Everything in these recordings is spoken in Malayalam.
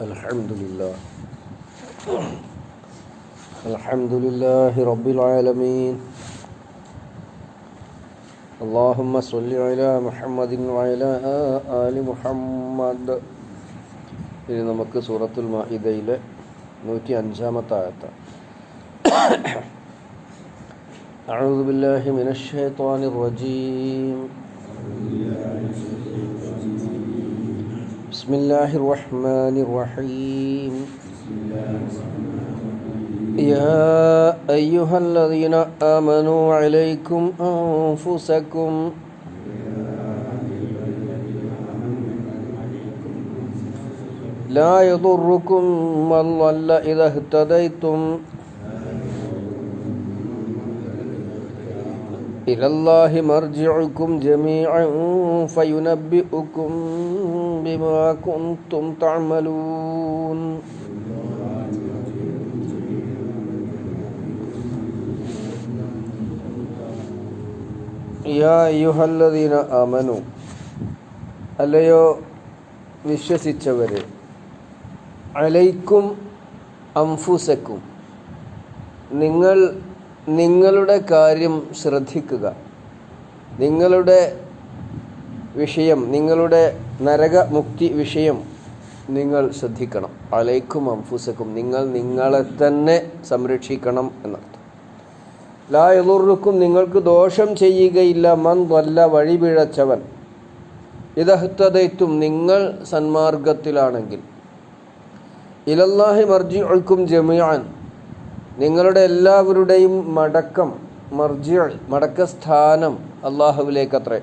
الحمد لله الحمد لله رب العالمين اللهم صل على محمد وعلى آل محمد ഇനി നമുക്ക് സൂറത്തുൽ മാഹിദയിലെ നൂറ്റി അഞ്ചാമത്തെ ആയത്ത് أعوذ بالله من الشيطان الرجيم بسم الله الرحمن الرحيم. يا أيها الذين آمنوا عليكم أنفسكم لا يضركم من ضل إذا اهتديتم. إلى الله مرجعكم جميعا فينبئكم بما كنتم تعملون യാ അയ്യുഹല്ലദീന ആമനു അല്ലയോ വിശ്വസിച്ചവരെ അലൈക്കും അംഫുസക്കും നിങ്ങൾ നിങ്ങളുടെ കാര്യം ശ്രദ്ധിക്കുക. നിങ്ങളുടെ വിഷയം നിങ്ങളുടെ നരകമുക്തി വിഷയം നിങ്ങൾ ശ്രദ്ധിക്കണം. അലൈക്കും അംഫുസക്കും. നിങ്ങൾ നിങ്ങളെ തന്നെ സംരക്ഷിക്കണം എന്നർത്ഥം. ലാ എളുറുക്കും നിങ്ങൾക്ക് ദോഷം ചെയ്യുകയില്ല. മൻ വല്ല വഴിപിഴച്ചവൻ ഇതഹത്തതയ്ത്തും നിങ്ങൾ സന്മാർഗത്തിലാണെങ്കിൽ. ഇലല്ലാഹി മർജി ഒഴുക്കും ജമിയാൻ നിങ്ങളുടെ എല്ലാവരുടെയും മടക്കം മർജി മടക്കസ്ഥാനം അള്ളാഹുവിലേക്കത്രേ.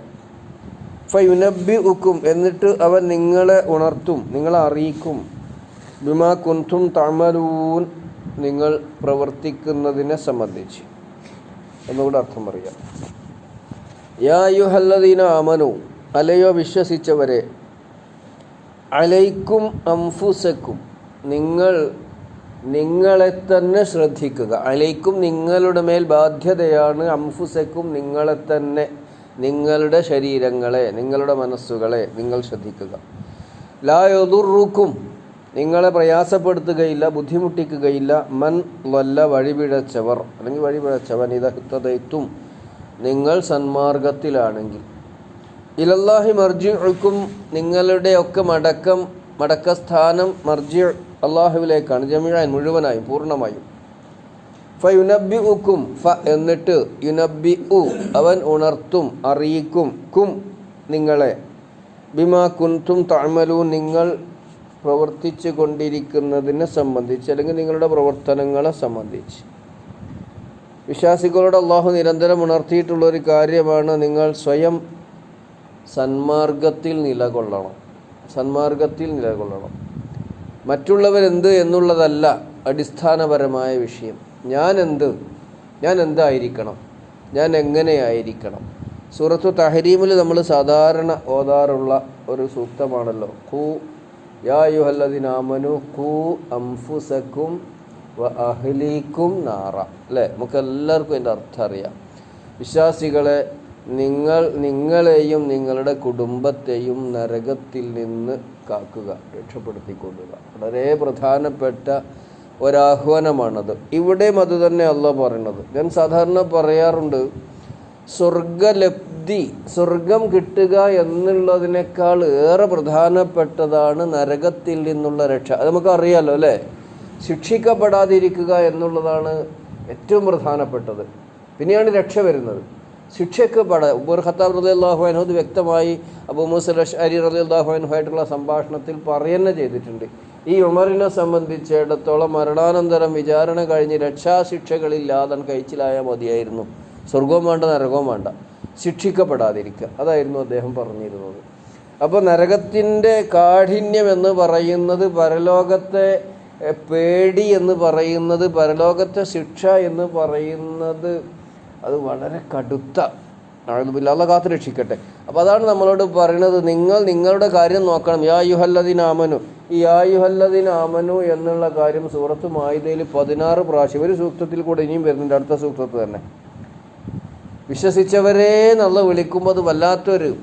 ഫയുനബി ഉക്കും എന്നിട്ട് അവൻ നിങ്ങളെ ഉണർത്തും നിങ്ങളെ അറിയിക്കും. ബിമാ കുന്തും തമലൂൻ നിങ്ങൾ പ്രവർത്തിക്കുന്നതിനെ സംബന്ധിച്ച്. എന്നുകൂടെ അർത്ഥം പറയാം. യാ യുഹല്ലദീന അമനു അലയോ വിശ്വസിച്ചവരെ അലൈക്കും അംഫുസക്കും നിങ്ങൾ നിങ്ങളെ തന്നെ ശ്രദ്ധിക്കുക. അലൈക്കും നിങ്ങളുടെ മേൽ ബാധ്യതയാണ്. അംഫുസക്കും നിങ്ങളെ തന്നെ നിങ്ങളുടെ ശരീരങ്ങളെ നിങ്ങളുടെ മനസ്സുകളെ നിങ്ങൾ ശ്രദ്ധിക്കുക. ലായൊതുറുക്കും നിങ്ങളെ പ്രയാസപ്പെടുത്തുകയില്ല ബുദ്ധിമുട്ടിക്കുകയില്ല. മൻ വല്ല വഴിപിഴച്ചവർ. അല്ലെങ്കിൽ വഴിപിഴച്ചവൻ ഇതഹത്തതയ്ത്തും നിങ്ങൾ സന്മാർഗത്തിലാണെങ്കിൽ. ഇലല്ലാഹി മർജിക്കും നിങ്ങളുടെയൊക്കെ മടക്കം മടക്കസ്ഥാനം മർജി അള്ളാഹുവിലേക്കാണ് ജമിഴാൻ മുഴുവനായും പൂർണമായും. ഫ യുനബി ഉക്കും ഫ എന്നിട്ട് യുനബി ഉ അവൻ ഉണർത്തും അറിയിക്കും കും നിങ്ങളെ. ബിമാ കുന്തും താഴ്മലു നിങ്ങൾ പ്രവർത്തിച്ചു കൊണ്ടിരിക്കുന്നതിനെ സംബന്ധിച്ച് അല്ലെങ്കിൽ നിങ്ങളുടെ പ്രവർത്തനങ്ങളെ സംബന്ധിച്ച്. വിശ്വാസികളോട് അള്ളാഹു നിരന്തരം ഉണർത്തിയിട്ടുള്ള ഒരു കാര്യമാണ് നിങ്ങൾ സ്വയം സന്മാർഗത്തിൽ നിലകൊള്ളണം. സന്മാർഗത്തിൽ നിലകൊള്ളണം. മറ്റുള്ളവരെന്ത് എന്നുള്ളതല്ല അടിസ്ഥാനപരമായ വിഷയം. ഞാൻ എന്ത് ഞാൻ എന്തായിരിക്കണം ഞാൻ എങ്ങനെയായിരിക്കണം സൂറത്തു തഹരീമിൽ നമ്മൾ സാധാരണ ഓതാറുള്ള ഒരു സൂക്തമാണല്ലോ. കൂ യാ യുഹല്ലദിനാമനു കൂ അംഫുസക്കും വ അഹ്ലീക്കും നാറ. അല്ലേ? നമുക്കെല്ലാവർക്കും അതിന്റെ അർത്ഥം അറിയാം. വിശ്വാസികളെ നിങ്ങൾ നിങ്ങളെയും നിങ്ങളുടെ കുടുംബത്തെയും നരകത്തിൽ നിന്ന് കാക്കുക രക്ഷപ്പെടുത്തിക്കൊള്ളുക. വളരെ പ്രധാനപ്പെട്ട ഒരാഹ്വാനമാണത്. ഇവിടെയും അത് തന്നെ അല്ല പറയുന്നത്. ഞാൻ സാധാരണ പറയാറുണ്ട് സ്വർഗലബ്ധി സ്വർഗം കിട്ടുക എന്നുള്ളതിനേക്കാൾ ഏറെ പ്രധാനപ്പെട്ടതാണ് നരകത്തിൽ നിന്നുള്ള രക്ഷ. അത് നമുക്ക് അറിയാലോ അല്ലേ? ശിക്ഷിക്കപ്പെടാതിരിക്കുക എന്നുള്ളതാണ് ഏറ്റവും പ്രധാനപ്പെട്ടത്. പിന്നെയാണ് രക്ഷ വരുന്നത്. ശിക്ഷയ്ക്ക് പാടാ ഉബർ ഖത്താബ് റലി അള്ളാഹു അത് വ്യക്തമായി അബു മുസൽ അരി റലി അള്ളാഹുനുമായിട്ടുള്ള സംഭാഷണത്തിൽ പറയുന്ന ചെയ്തിട്ടുണ്ട്. ഈ ഉമറിനെ സംബന്ധിച്ചിടത്തോളം മരണാനന്തരം വിചാരണ കഴിഞ്ഞ് രക്ഷാശിക്ഷകളില്ലാതെ കഴിച്ചിലായാൽ മതിയായിരുന്നു. സ്വർഗവും വേണ്ട നരകവും വേണ്ട. ശിക്ഷിക്കപ്പെടാതിരിക്കുക. അതായിരുന്നു അദ്ദേഹം പറഞ്ഞിരുന്നത്. അപ്പോൾ നരകത്തിന്റെ കാഠിന്യം എന്ന് പറയുന്നത് പരലോകത്തെ പേടി എന്ന് പറയുന്നത് പരലോകത്തെ ശിക്ഷ എന്ന് പറയുന്നത് അത് വളരെ കടുത്ത അല്ല കാത്തു രക്ഷിക്കട്ടെ. അപ്പോൾ അതാണ് നമ്മളോട് പറയുന്നത് നിങ്ങൾ നിങ്ങളുടെ കാര്യം നോക്കണം. യാ യുഹല്ലദിൻ ആമനു. ഈ യാ ആമനു എന്നുള്ള കാര്യം സൂറത്ത് മായുതയിൽ പതിനാറ് പ്രാവശ്യം. ഒരു സൂക്തത്തിൽ കൂടെ ഇനിയും വരുന്നുണ്ട്. അടുത്ത സൂക്തത്തിൽ തന്നെ. വിശ്വസിച്ചവരെ നല്ല വിളിക്കുമ്പോൾ അത് വല്ലാത്തൊരു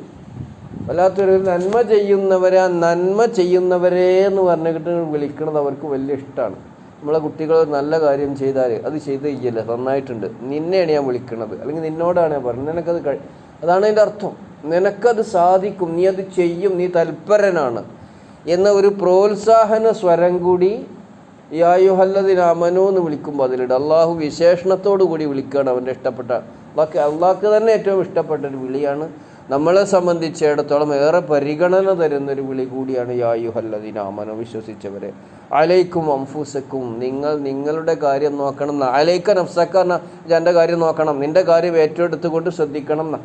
വല്ലാത്തൊരു നന്മ ചെയ്യുന്നവരെ നന്മ ചെയ്യുന്നവരെ എന്ന് പറഞ്ഞിട്ട് വിളിക്കുന്നത് അവർക്ക് വലിയ ഇഷ്ടമാണ് നമ്മളെ കുട്ടികൾ നല്ല കാര്യം ചെയ്താൽ അത് ചെയ്ത് ചെയ്യല്ല നന്നായിട്ടുണ്ട്. നിന്നെയാണ് ഞാൻ വിളിക്കുന്നത് അല്ലെങ്കിൽ നിന്നോടാണ് ഞാൻ പറഞ്ഞത്. നിനക്കത് കഴി അതാണ് അതിന്റെ അർത്ഥം. നിനക്കത് സാധിക്കും. നീ അത് ചെയ്യും. നീ തൽപരനാണ്. എന്ന ഒരു പ്രോത്സാഹന സ്വരം കൂടി യായുഹല്ലതിനാമനോ എന്ന് വിളിക്കുമ്പോൾ അതിലിട്ട് അള്ളാഹു വിശേഷണത്തോടു കൂടി വിളിക്കുകയാണ് അവന്റെ ഇഷ്ടപ്പെട്ട. അള്ളാഹ് അള്ളാഹ്ക്ക് തന്നെ ഏറ്റവും ഇഷ്ടപ്പെട്ട ഒരു വിളിയാണ് നമ്മളെ സംബന്ധിച്ചിടത്തോളം ഏറെ പരിഗണന തരുന്നൊരു വിളി കൂടിയാണ് യായുഹല്ലതിനാമനോ വിശ്വസിച്ചവരെ. അലൈക്കും അംഫൂസക്കും. നിങ്ങൾ നിങ്ങളുടെ കാര്യം നോക്കണം അലൈക്ക നഫ്സക്ക എന്റെ കാര്യം നോക്കണം. നിന്റെ കാര്യം ഏറ്റെടുത്തുകൊണ്ട് ശ്രദ്ധിക്കണം എന്നാ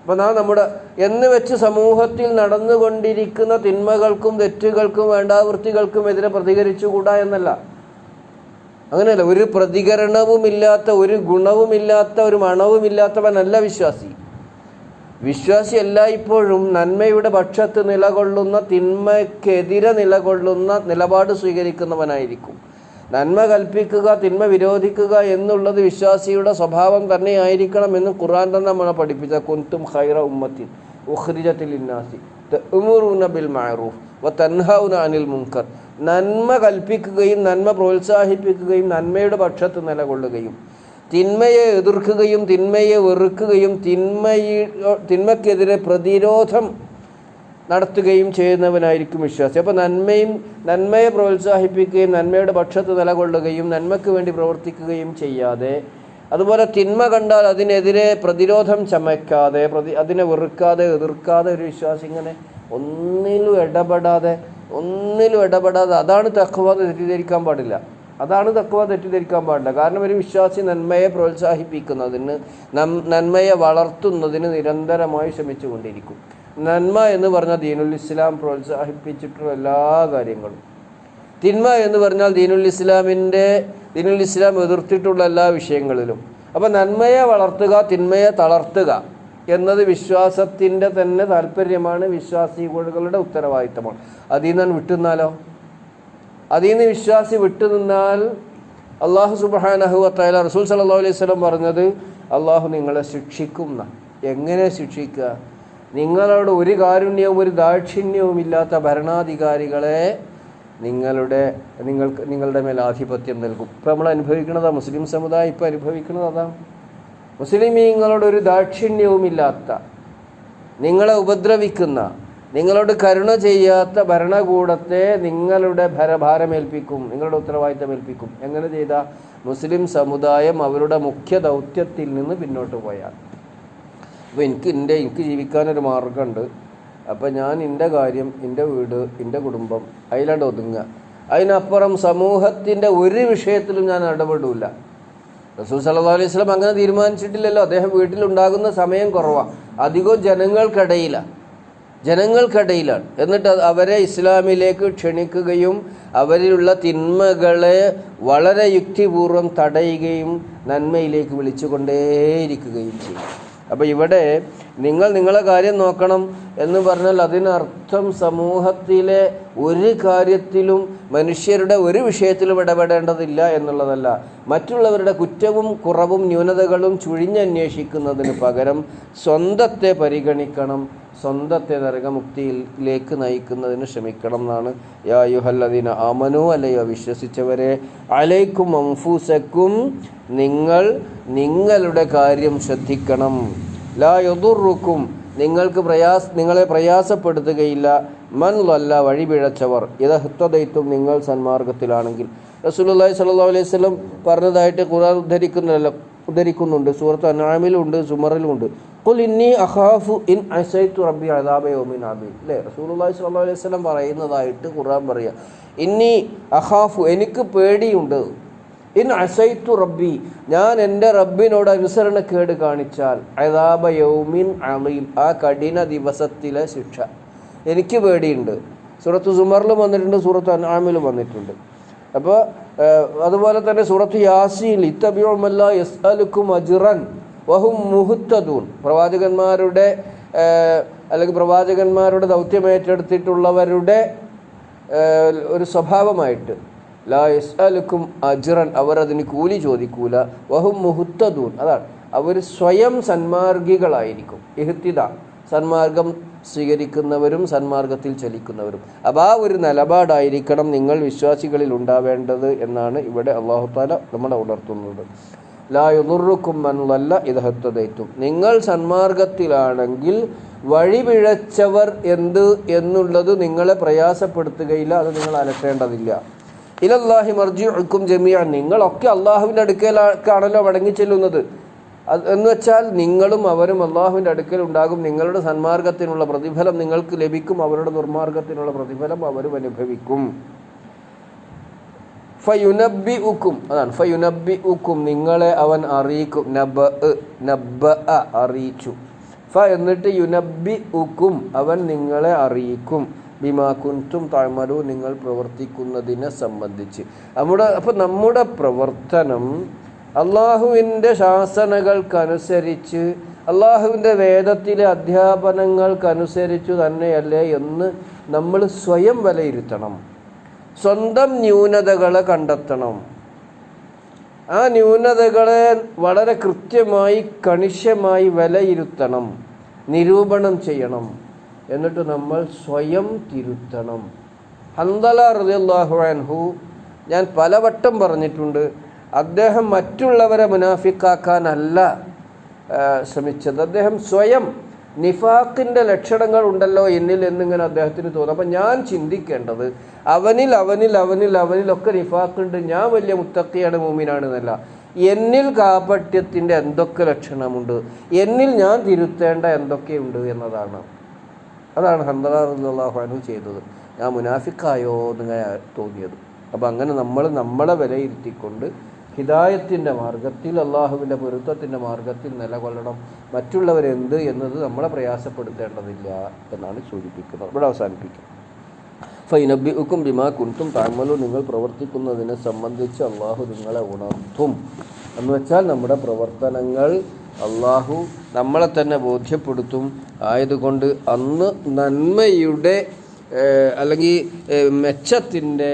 അപ്പോൾ നാം നമ്മുടെ എന്ന് വെച്ച് സമൂഹത്തിൽ നടന്നുകൊണ്ടിരിക്കുന്ന തിന്മകൾക്കും തെറ്റുകൾക്കും വേണ്ടാവൃത്തികൾക്കും എതിരെ പ്രതികരിച്ചുകൂടാ എന്നല്ല. അങ്ങനെയല്ല ഒരു പ്രതികരണവുമില്ലാത്ത ഒരു ഗുണവുമില്ലാത്ത ഒരു മണവുമില്ലാത്തവനല്ല വിശ്വാസി. വിശ്വാസി എല്ലായ്പ്പോഴും നന്മയുടെ പക്ഷത്ത് നിലകൊള്ളുന്ന തിന്മയ്ക്കെതിരെ നിലകൊള്ളുന്ന നിലപാട് സ്വീകരിക്കുന്നവനായിരിക്കും. നന്മ കൽപ്പിക്കുക തിന്മ വിരോധിക്കുക എന്നുള്ളത് വിശ്വാസിയുടെ സ്വഭാവം തന്നെയായിരിക്കണം എന്ന് ഖുർആൻ തന്നെ നമ്മളെ പഠിപ്പിച്ച. കുന്തും ഖൈറ ഉമ്മത്തിൻ ഉഹ്രിജത്തിൽ ഇന്നാസി ബിൽ മഅറൂഫ് വ അനിൽ മുൻകർ. നന്മ കൽപ്പിക്കുകയും നന്മ പ്രോത്സാഹിപ്പിക്കുകയും നന്മയുടെ പക്ഷത്ത് നിലകൊള്ളുകയും തിന്മയെ എതിർക്കുകയും തിന്മയെ വെറുക്കുകയും തിന്മയി തിന്മയ്ക്കെതിരെ പ്രതിരോധം നടത്തുകയും ചെയ്യുന്നവനായിരിക്കും വിശ്വാസി. അപ്പോൾ നന്മയും നന്മയെ പ്രോത്സാഹിപ്പിക്കുകയും നന്മയുടെ പക്ഷത്ത് നിലകൊള്ളുകയും നന്മയ്ക്ക് വേണ്ടി പ്രവർത്തിക്കുകയും ചെയ്യാതെ അതുപോലെ തിന്മ കണ്ടാൽ അതിനെതിരെ പ്രതിരോധം ചമയ്ക്കാതെ പ്രതി അതിനെ വെറുക്കാതെ എതിർക്കാതെ ഒരു വിശ്വാസി ഇങ്ങനെ ഒന്നിലും ഇടപെടാതെ ഒന്നിലും ഇടപെടാതെ അതാണ് തക്കുവാന്ന് തെറ്റിദ്ധരിക്കാൻ പാടില്ല. അതാണ് തക്കുവ തെറ്റിദ്ധരിക്കാൻ പാടില്ല. കാരണം ഒരു വിശ്വാസി നന്മയെ പ്രോത്സാഹിപ്പിക്കുന്നതിന് നന്മയെ വളർത്തുന്നതിന് നിരന്തരമായി ശ്രമിച്ചുകൊണ്ടിരിക്കും. നന്മ എന്ന് പറഞ്ഞാൽ ദീനുൽ ഇസ്ലാം പ്രോത്സാഹിപ്പിച്ചിട്ടുള്ള എല്ലാ കാര്യങ്ങളും. തിന്മ എന്ന് പറഞ്ഞാൽ ദീനുൽ ഇസ്ലാമിന്റെ ദീനുൽ ഇസ്ലാം എതിർത്തിട്ടുള്ള എല്ലാ വിഷയങ്ങളിലും. അപ്പോൾ നന്മയെ വളർത്തുക തിന്മയെ തളർത്തുക എന്നത് വിശ്വാസത്തിന്റെ തന്നെ താല്പര്യമാണ് വിശ്വാസികളുടെ ഉത്തരവാദിത്തമാണ്. അതിൽ നിന്ന് വിട്ടുനിന്നാലോ അതിൽ നിന്ന് വിശ്വാസി വിട്ടുനിന്നാൽ അള്ളാഹു സുബാനഹു സുബാനഹുവത്തായ റസൂൽ സല്ലാ അലൈഹി സ്വലം പറഞ്ഞത് അള്ളാഹു നിങ്ങളെ ശിക്ഷിക്കും എങ്ങനെ ശിക്ഷിക്കുക? നിങ്ങളോട് ഒരു കാരുണ്യവും ഒരു ദാക്ഷിണ്യവും ഇല്ലാത്ത ഭരണാധികാരികളെ നിങ്ങളുടെ നിങ്ങൾക്ക് നിങ്ങളുടെ മേൽ ആധിപത്യം നൽകും. ഇപ്പം നമ്മൾ അനുഭവിക്കുന്നതാ മുസ്ലിം സമുദായം ഇപ്പം അനുഭവിക്കുന്നത് അതാണ് മുസ്ലിമീങ്ങളോട് ഒരു ദാക്ഷിണ്യവുമില്ലാത്ത നിങ്ങളെ ഉപദ്രവിക്കുന്ന നിങ്ങളോട് കരുണ ചെയ്യാത്ത ഭരണകൂടത്തെ നിങ്ങളുടെ ഭരഭാരമേൽപ്പിക്കും നിങ്ങളുടെ ഉത്തരവാദിത്തം ഏൽപ്പിക്കും എങ്ങനെ ചെയ്ത? മുസ്ലിം സമുദായം അവരുടെ മുഖ്യ ദൗത്യത്തിൽ നിന്ന് പിന്നോട്ട് പോയാൽ. അപ്പോൾ എനിക്ക് എന്റെ എനിക്ക് ജീവിക്കാനൊരു മാർഗമുണ്ട് അപ്പോൾ ഞാൻ എന്റെ കാര്യം എന്റെ വീട് എന്റെ കുടുംബം അതിലാണ്ട് ഒതുങ്ങുക. അതിനപ്പുറം സമൂഹത്തിന്റെ ഒരു വിഷയത്തിലും ഞാൻ ഇടപെടില്ല റസൂൽ സല്ലാ അലൈഹി സ്വലം അങ്ങനെ തീരുമാനിച്ചിട്ടില്ലല്ലോ. അദ്ദേഹം വീട്ടിലുണ്ടാകുന്ന സമയം കുറവാണ് അധികവും ജനങ്ങൾക്കിടയിലാണ് ജനങ്ങൾക്കിടയിലാണ്. എന്നിട്ട് അവരെ ഇസ്ലാമിലേക്ക് ക്ഷണിക്കുകയും അവരിലുള്ള തിന്മകളെ വളരെ യുക്തിപൂർവം തടയുകയും നന്മയിലേക്ക് വിളിച്ചുകൊണ്ടേയിരിക്കുകയും ചെയ്യും അപ്പോൾ ഇവിടെ നിങ്ങൾ നിങ്ങളെ കാര്യം നോക്കണം എന്ന് പറഞ്ഞാൽ അതിനർത്ഥം സമൂഹത്തിലെ ഒരു കാര്യത്തിലും മനുഷ്യരുടെ ഒരു വിഷയത്തിലും ഇടപെടേണ്ടതില്ല എന്നുള്ളതല്ല. മറ്റുള്ളവരുടെ കുറ്റവും കുറവും ന്യൂനതകളും ചുഴിഞ്ഞന്വേഷിക്കുന്നതിന് പകരം സ്വന്തത്തെ പരിഗണിക്കണം. സ്വന്തത്തെ നരകമുക്തിയിലേക്ക് നയിക്കുന്നതിന് ശ്രമിക്കണം എന്നാണ്. യായുഹല്ലദീന അമനു അല്ലയോ വിശ്വസിച്ചവരെ അലൈക്കും അംഫൂസക്കും നിങ്ങൾ നിങ്ങളുടെ കാര്യം ശ്രദ്ധിക്കണം. ലാ യുദുറുക്കും നിങ്ങൾക്ക് പ്രയാസ് നിങ്ങളെ പ്രയാസപ്പെടുത്തുകയില്ല. മൻ ലല്ല വഴിപിഴച്ചവർ ഇത് ഹൃത്തദൈത്വം നിങ്ങൾ സന്മാർഗത്തിലാണെങ്കിൽ. റസൂലുള്ളാഹി സ്വല്ലല്ലാഹു അലൈഹി വസല്ലം പറഞ്ഞതായിട്ട് ഖുർആൻ ഉദ്ധരിക്കുന്നല്ലോ ഉദ്ധരിക്കുന്നുണ്ട്. സൂറത്ത് അനാമിലുണ്ട് സുമറിലുമുണ്ട് ഖുൽ ഇന്നി അഖാഫു ഇൻ അസൈതു റബ്ബി അദാബ അല്ലേ? റസൂലുള്ളാഹി സ്വല്ലല്ലാഹു അലൈഹി വസല്ലം പറയുന്നതായിട്ട് ഖുർആൻ പറയുക ഇന്നി അഖാഫു എനിക്ക് പേടിയുണ്ട്. ഇൻ അസൈത്തു റബ്ബി ഞാൻ എന്റെ റബ്ബിനോട് അനുസരണക്കേട് കാണിച്ചാൽ അതാബ യൗമിൻ അലീം ആ കഠിന ദിവസത്തിലെ ശിക്ഷ. എനിക്ക് പേടിയുണ്ട്. സൂറത്ത് സുമറിലും വന്നിട്ടുണ്ട് സൂറത്ത് അനാമിലും വന്നിട്ടുണ്ട്. അപ്പോൾ അതുപോലെ തന്നെ സൂറത്ത് യാസീൻ എസ് യസ്അലുക്കും അജിറൻ വഹും മുഹുത്തദൂൻ. പ്രവാചകന്മാരുടെ അല്ലെങ്കിൽ പ്രവാചകന്മാരുടെ ദൗത്യം ഏറ്റെടുത്തിട്ടുള്ളവരുടെ ഒരു സ്വഭാവമായിട്ട്. ലാ യസ്അലുക്കും അജ്റൻ അവർ അതിന് കൂലി ചോദിക്കൂല. വഹും മുഹുത്തദൂൻ. അതാണ്. അവർ സ്വയം സന്മാർഗികളായിരിക്കും. ഇഹത്തിദ സന്മാർഗം സ്വീകരിക്കുന്നവരും സന്മാർഗത്തിൽ ചലിക്കുന്നവരും. അപ്പോൾ ആ ഒരു നിലപാടായിരിക്കണം നിങ്ങൾ വിശ്വാസികളിൽ ഉണ്ടാവേണ്ടത് എന്നാണ് ഇവിടെ അള്ളാഹു താല നമ്മളെ ഉണർത്തുന്നത്. ലാ യുദുറുക്കും മനുള്ളല്ല ഇതഹത്തതയ്ത്തും നിങ്ങൾ സന്മാർഗത്തിലാണെങ്കിൽ വഴിപിഴച്ചവർ എന്ത് എന്നുള്ളത് നിങ്ങളെ പ്രയാസപ്പെടുത്തുകയില്ല. അത് നിങ്ങൾ അലട്ടേണ്ടതില്ല. ഇലല്ലാഹി മർജി മർജിഉക്കും ജമിയ നിങ്ങളൊക്കെ അള്ളാഹുവിന്റെ അടുക്കലാണല്ലോ മടങ്ങി ചെല്ലുന്നത്. എന്ന് വെച്ചാൽ നിങ്ങളും അവരും അള്ളാഹുവിന്റെ അടുക്കൽ ഉണ്ടാകും നിങ്ങളുടെ സന്മാർഗത്തിനുള്ള പ്രതിഫലം നിങ്ങൾക്ക് ലഭിക്കും. അവരുടെ ദുർമാർഗത്തിനുള്ള പ്രതിഫലം അവരും അനുഭവിക്കും. ഫയുനബി ഉക്കും അതാണ്. ഫയുനബി ഉക്കും നിങ്ങളെ അവൻ അറിയിക്കും. നബ് നബ അറിയിച്ചു. ഫ എന്നിട്ട് യുനബി ഉക്കും അവൻ നിങ്ങളെ അറിയിക്കും. ബിമാ കുന്റും താഴ്മരു നിങ്ങൾ പ്രവർത്തിക്കുന്നതിനെ സംബന്ധിച്ച്. നമ്മുടെ അപ്പം നമ്മുടെ പ്രവർത്തനം അള്ളാഹുവിന്റെ ശാസനകൾക്കനുസരിച്ച് അള്ളാഹുവിന്റെ വേദത്തിലെ അധ്യാപനങ്ങൾക്കനുസരിച്ച് തന്നെയല്ലേ എന്ന് നമ്മൾ സ്വയം വിലയിരുത്തണം. സ്വന്തം ന്യൂനതകളെ കണ്ടെത്തണം. ആ ന്യൂനതകളെ വളരെ കൃത്യമായി കണിശമായി വിലയിരുത്തണം. നിരൂപണം ചെയ്യണം. എന്നിട്ട് നമ്മൾ സ്വയം തിരുത്തണം. ഹന്തല റിയാഹു അൻഹു ഞാൻ പലവട്ടം പറഞ്ഞിട്ടുണ്ട് അദ്ദേഹം മറ്റുള്ളവരെ മുനാഫിക്കാക്കാനല്ല ശ്രമിച്ചത്. അദ്ദേഹം സ്വയം നിഫാഖിന്റെ ലക്ഷണങ്ങൾ ഉണ്ടല്ലോ എന്നിൽ എന്നിങ്ങനെ അദ്ദേഹത്തിന് തോന്നും. അപ്പം ഞാൻ ചിന്തിക്കേണ്ടത് അവനിൽ അവനിൽ അവനിൽ അവനിലൊക്കെ നിഫാഖുണ്ട് ഞാൻ വലിയ മുത്തക്കിയാണ് മൂമിനാണ് എന്നല്ല എന്നിൽ കാപട്യത്തിന്റെ എന്തൊക്കെ ലക്ഷണമുണ്ട്? എന്നിൽ ഞാൻ തിരുത്തേണ്ട എന്തൊക്കെയുണ്ട് എന്നതാണ്. അതാണ് ഹന്തലാഹു അനു ചെയ്തത്. ഞാൻ മുനാഫിക്കായോ എന്നിങ്ങനെ തോന്നിയത്. അപ്പം അങ്ങനെ നമ്മൾ നമ്മളെ വിലയിരുത്തിക്കൊണ്ട് ഹിദായത്തിന്റെ മാർഗത്തിൽ അള്ളാഹുവിന്റെ പൊരുത്തത്തിന്റെ മാർഗത്തിൽ നിലകൊള്ളണം. മറ്റുള്ളവരെന്ത് എന്നത് നമ്മളെ പ്രയാസപ്പെടുത്തേണ്ടതില്ല എന്നാണ് സൂചിപ്പിക്കുന്നത്. ഇവിടെ അവസാനിപ്പിക്കും. ഫൈനബിക്കും ബിമാ കുൻതും താഴ്മലു നിങ്ങൾ പ്രവർത്തിക്കുന്നതിനെ സംബന്ധിച്ച് അള്ളാഹു നിങ്ങളെ ഉണർത്തും. എന്ന് വെച്ചാൽ നമ്മുടെ പ്രവർത്തനങ്ങൾ അള്ളാഹു നമ്മളെ തന്നെ ബോധ്യപ്പെടുത്തും. ആയതുകൊണ്ട് അന്ന് നന്മയുടെ അല്ലെങ്കിൽ മെച്ചത്തിന്റെ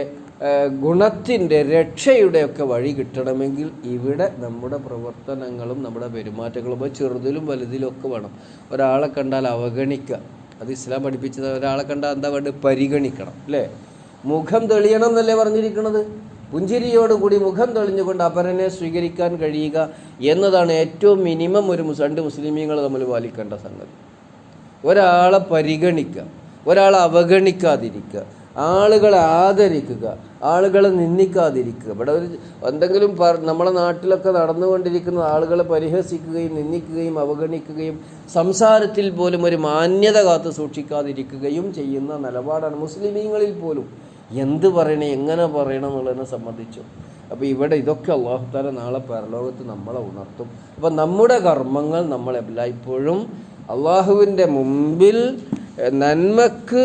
ഗുണത്തിന്റെ രക്ഷയുടെയൊക്കെ വഴി കിട്ടണമെങ്കിൽ ഇവിടെ നമ്മുടെ പ്രവർത്തനങ്ങളും നമ്മുടെ പെരുമാറ്റങ്ങളും ഇപ്പോൾ ചെറുതിലും വലുതിലും ഒക്കെ വേണം. ഒരാളെ കണ്ടാൽ അവഗണിക്കുക. അത് ഇസ്ലാം പഠിപ്പിച്ചത് ഒരാളെ കണ്ടാൽ എന്താ വേണ്ടത്? പരിഗണിക്കണം അല്ലേ? മുഖം തെളിയണം എന്നല്ലേ പറഞ്ഞിരിക്കുന്നത് പുഞ്ചിരിയോടുകൂടി മുഖം തെളിഞ്ഞുകൊണ്ട് അപരനെ സ്വീകരിക്കാൻ കഴിയുക എന്നതാണ് ഏറ്റവും മിനിമം ഒരു രണ്ട് മുസ്ലിമീങ്ങൾ തമ്മിൽ പാലിക്കേണ്ട സംഗതി. ഒരാളെ പരിഗണിക്കുക ഒരാളെ അവഗണിക്കാതിരിക്കുക ആളുകളെ ആദരിക്കുക ആളുകളെ നിന്ദിക്കാതിരിക്കുക. ഇവിടെ ഒരു എന്തെങ്കിലും പറ നമ്മുടെ നാട്ടിലൊക്കെ നടന്നുകൊണ്ടിരിക്കുന്ന ആളുകളെ പരിഹസിക്കുകയും നിന്ദിക്കുകയും അവഗണിക്കുകയും സംസാരത്തിൽ പോലും ഒരു മാന്യത കാത്തു സൂക്ഷിക്കാതിരിക്കുകയും ചെയ്യുന്ന നിലപാടാണ് മുസ്ലിമീങ്ങളിൽ പോലും എന്ത് പറയണേ എങ്ങനെ പറയണം എന്നുള്ളതിനെ സംബന്ധിച്ചു. അപ്പോൾ ഇവിടെ ഇതൊക്കെ അള്ളാഹുത്താല നാളെ പരലോകത്ത് നമ്മളെ ഉണർത്തും. അപ്പോൾ നമ്മുടെ കർമ്മങ്ങൾ നമ്മൾ എല്ലായ്പ്പോഴും അള്ളാഹുവിന്റെ മുമ്പിൽ നന്മക്ക്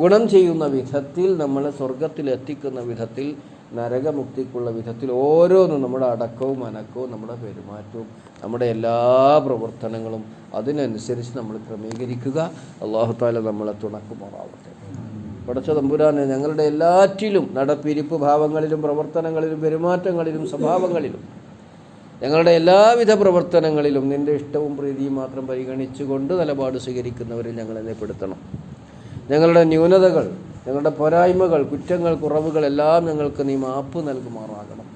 ഗുണം ചെയ്യുന്ന വിധത്തിൽ നമ്മളെ സ്വർഗത്തിൽ എത്തിക്കുന്ന വിധത്തിൽ നരകമുക്തിക്കുള്ള വിധത്തിൽ ഓരോന്നും നമ്മുടെ അടക്കവും അനക്കവും നമ്മുടെ പെരുമാറ്റവും നമ്മുടെ എല്ലാ പ്രവർത്തനങ്ങളും അതിനനുസരിച്ച് നമ്മൾ ക്രമീകരിക്കുക. അള്ളാഹു താല നമ്മളെ തുണക്കുമാറാവട്ടെ. പടച്ച തമ്പുരാനെ ഞങ്ങളുടെ എല്ലാറ്റിലും നടപ്പിരിപ്പ് ഭാവങ്ങളിലും പ്രവർത്തനങ്ങളിലും പെരുമാറ്റങ്ങളിലും സ്വഭാവങ്ങളിലും ഞങ്ങളുടെ എല്ലാവിധ പ്രവർത്തനങ്ങളിലും നിന്റെ ഇഷ്ടവും പ്രീതിയും മാത്രം പരിഗണിച്ചുകൊണ്ട് നിലപാട് സ്വീകരിക്കുന്നവരിൽ ഞങ്ങളെ പെടുത്തണം. ഞങ്ങളുടെ ന്യൂനതകൾ ഞങ്ങളുടെ പോരായ്മകൾ കുറ്റങ്ങൾ കുറവുകൾ എല്ലാം ഞങ്ങൾക്ക് നീ മാപ്പ് നൽകുമാറാകണം.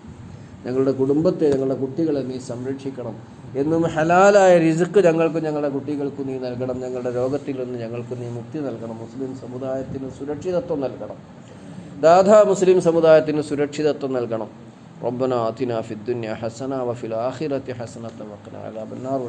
ഞങ്ങളുടെ കുടുംബത്തെ ഞങ്ങളുടെ കുട്ടികളെ നീ സംരക്ഷിക്കണം. എന്നും ഹലാലായ റിസുക്ക് ഞങ്ങൾക്കും ഞങ്ങളുടെ കുട്ടികൾക്കും നീ നൽകണം. ഞങ്ങളുടെ രോഗത്തിൽ നിന്ന് ഞങ്ങൾക്ക് നീ മുക്തി നൽകണം. മുസ്ലിം സമുദായത്തിന് സുരക്ഷിതത്വം നൽകണം. ദാദാ മുസ്ലിം സമുദായത്തിന് സുരക്ഷിതത്വം നൽകണം. റബ്ബന അതിന ഫിദ്ദുന്യ ഹസന വഫിൽ ആഖിറത്തി ഹസനത്ത വക്കന അലാബന്നാർ